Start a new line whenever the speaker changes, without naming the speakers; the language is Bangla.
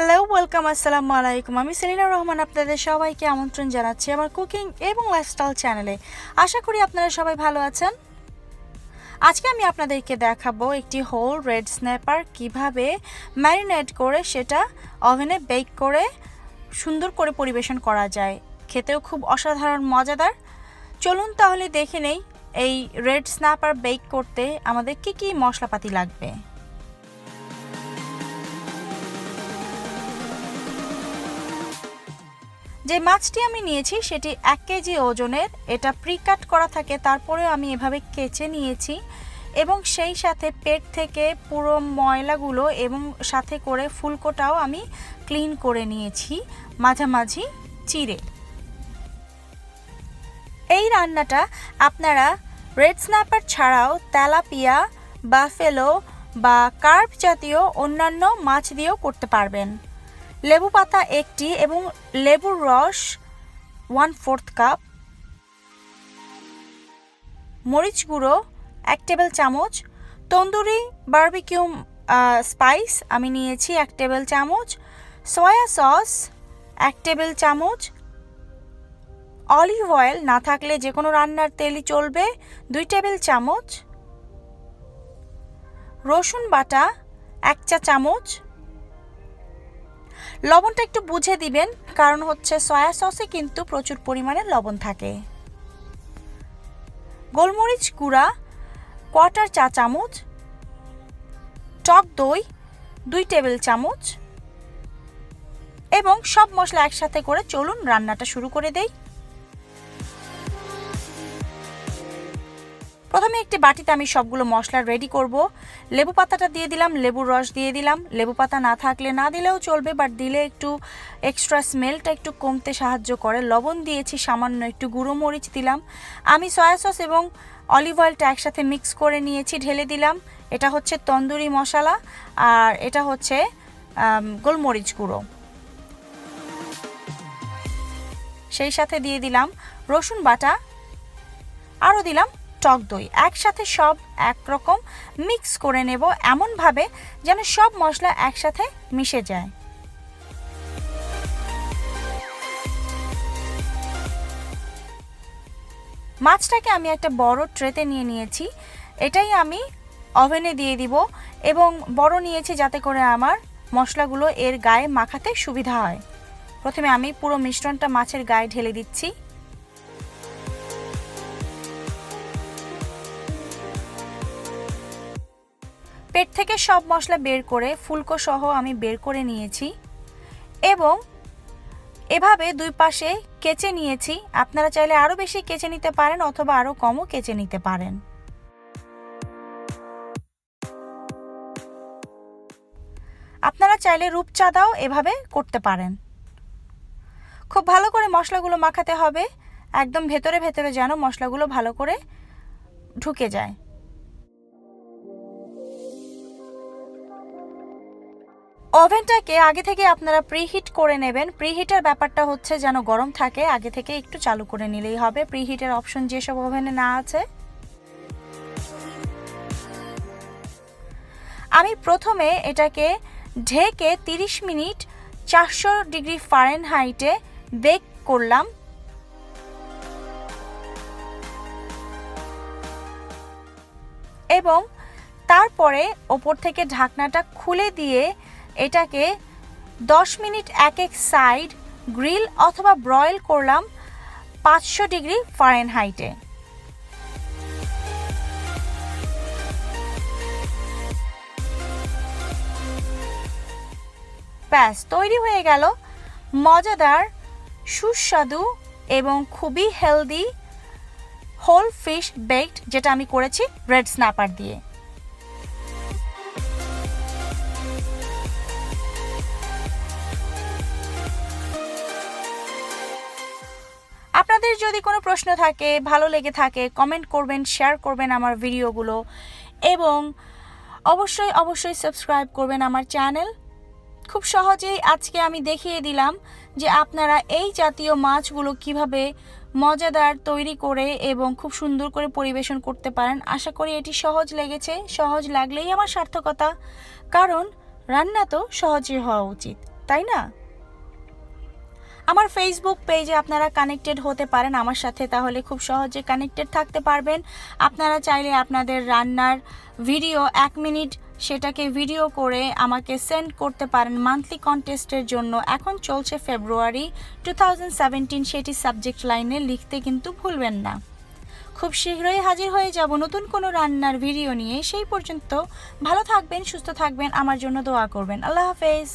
হ্যালো ওয়েলকাম আসসালামু আলাইকুম আমি সেলিনা রহমান, আপনাদের সবাইকে আমন্ত্রণ জানাচ্ছি আমার কুকিং এবং লাইফস্টাইল চ্যানেলে আশা করি আপনারা সবাই ভালো আছেন। আজকে আমি আপনাদেরকে দেখাবো একটি হোল রেড স্ন্যাপার কীভাবে ম্যারিনেট করে সেটা ওভেনে বেক করে সুন্দর করে পরিবেশন করা যায়। খেতেও খুব অসাধারণ, মজাদার। চলুন তাহলে দেখে নেই, এই রেড স্ন্যাপার বেক করতে আমাদের কী কী মশলাপাতি লাগবে। যে মাছটি আমি নিয়েছি সেটি এক কেজি ওজনের, এটা প্রি কাট করা থাকে, তারপরেও আমি এভাবে কেচে নিয়েছি এবং সেই সাথে পেট থেকে পুরো ময়লাগুলো এবং সাথে করে ফুলকোটাও আমি ক্লিন করে নিয়েছি মাঝামাঝি চিড়ে। এই রান্নাটা আপনারা রেড স্ন্যাপার ছাড়াও তেলাপিয়া বাফেলো বা কার্প জাতীয় অন্যান্য মাছ দিয়েও করতে পারবেন। লেবু পাতা একটি এবং লেবুর রস ওয়ান ফোর্থ কাপ মরিচ গুঁড়ো এক টেবিল চামচ, তন্দুরি বারবিকিউ স্পাইস আমি নিয়েছি এক টেবিল চামচ সয়া সস এক টেবিল চামচ অলিভ অয়েল না থাকলে যে কোনো রান্নার তেলই চলবে দুই টেবিল চামচ, রসুন বাটা এক চা চামচ লবণটা একটু বুঝে দিবেন, কারণ হচ্ছে সয়া সসে কিন্তু প্রচুর পরিমাণে লবণ থাকে। গোলমরিচ গুঁড়া কোয়ার্টার চা চামচ, টক দই, দুই টেবিল চামচ, এবং সব মশলা একসাথে করে চলুন রান্নাটা শুরু করে দেই। প্রথমে একটি বাটিতে আমি সবগুলো মশলা রেডি করব। লেবু পাতাটা দিয়ে দিলাম, লেবুর রস দিয়ে দিলাম। লেবু পাতা না থাকলে, না দিলেও চলবে বাট দিলে একটু এক্সট্রা স্মেলটা একটু কমতে সাহায্য করে। লবণ দিয়েছি, সামান্য একটু গুঁড়ো মরিচ দিলাম। আমি সয়া সস এবং অলিভ অয়েলটা একসাথে মিক্স করে নিয়েছি, ঢেলে দিলাম। এটা হচ্ছে তন্দুরি মশলা আর এটা হচ্ছে গোলমরিচ গুঁড়ো। সেই সাথে দিয়ে দিলাম রসুন বাটা। আরও দিলাম টক দই। একসাথে সব একরকম মিক্স করে নেব এমনভাবে যেন সব মশলা একসাথে মিশে যায়। মাছটাকে আমি একটা বড় ট্রেতে নিয়ে নিয়েছি। এটাই আমি ওভেনে দিয়ে দিব এবং বড় নিয়েছি যাতে করে আমার মশলাগুলো এর গায়ে মাখাতে সুবিধা হয়। প্রথমে আমি পুরো মিশ্রণটা মাছের গায়ে ঢেলে দিচ্ছি। পেট থেকে সব মশলা বের করে ফুলকো সহ আমি বের করে নিয়েছি এবং এভাবে দুই পাশে কেচে নিয়েছি। আপনারা চাইলে আরও বেশি কেচে নিতে পারেন অথবা আরও কমও কেচে নিতে পারেন। আপনারা চাইলে রূপচাঁদাও এভাবে করতে পারেন। খুব ভালো করে মশলাগুলো মাখাতে হবে। একদম ভেতরে ভেতরে যেন মশলাগুলো ভালো করে ঢুকে যায়। ওভেনটাকে আগে থেকে আপনারা প্রিহিট করে নেবেন। প্রিহিটের ব্যাপারটা হচ্ছে যেন গরম থাকে, আগে থেকে একটু চালু করে নিলেই হবে। প্রিহিটের অপশন যেসব ওভেনে না আছে। আমি প্রথমে এটাকে ঢেকে 30 মিনিট চারশো ডিগ্রি ফারেনহাইটে বেক করলাম। এবং তারপরে ওপর থেকে ঢাকনাটা খুলে দিয়ে এটাকে 10 মিনিট এক এক সাইড গ্রিল অথবা ব্রয়েল করলাম পাঁচশো ডিগ্রি ফারেনহাইটে। ব্যাস, তৈরি হয়ে গেল মজাদার, সুস্বাদু এবং খুবই হেলদি হোল ফিশ বেকড যেটা আমি করেছি রেড স্ন্যাপার দিয়ে। যদি কোনো প্রশ্ন থাকে, ভালো লেগে থাকে কমেন্ট করবেন শেয়ার করবেন আমার ভিডিওগুলো এবং অবশ্যই অবশ্যই সাবস্ক্রাইব করবেন আমার চ্যানেল খুব সহজেই আজকে আমি দেখিয়ে দিলাম যে আপনারা এই জাতীয় মাছগুলো কীভাবে মজাদার তৈরি করে এবং খুব সুন্দর করে পরিবেশন করতে পারেন। আশা করি এটি সহজ লেগেছে। সহজ লাগলেই আমার সার্থকতা। কারণ রান্না তো সহজই হওয়া উচিত, তাই না? আমার ফেসবুক পেজে আপনারা কানেক্টেড হতে পারেন আমার সাথে, তাহলে খুব সহজে কানেক্টেড থাকতে পারবেন। আপনারা চাইলে আপনাদের রান্নার ভিডিও এক মিনিট সেটাকে ভিডিও করে আমাকে সেন্ড করতে পারেন মান্থলি কন্টেস্টের জন্য। এখন চলছে ফেব্রুয়ারি টু সেটি সাবজেক্ট লাইনে লিখতে কিন্তু ভুলবেন না। খুব শীঘ্রই হাজির হয়ে যাব নতুন কোনো রান্নার ভিডিও নিয়ে। সেই পর্যন্ত ভালো থাকবেন, সুস্থ থাকবেন, আমার জন্য দোয়া করবেন। আল্লাহ হাফেজ।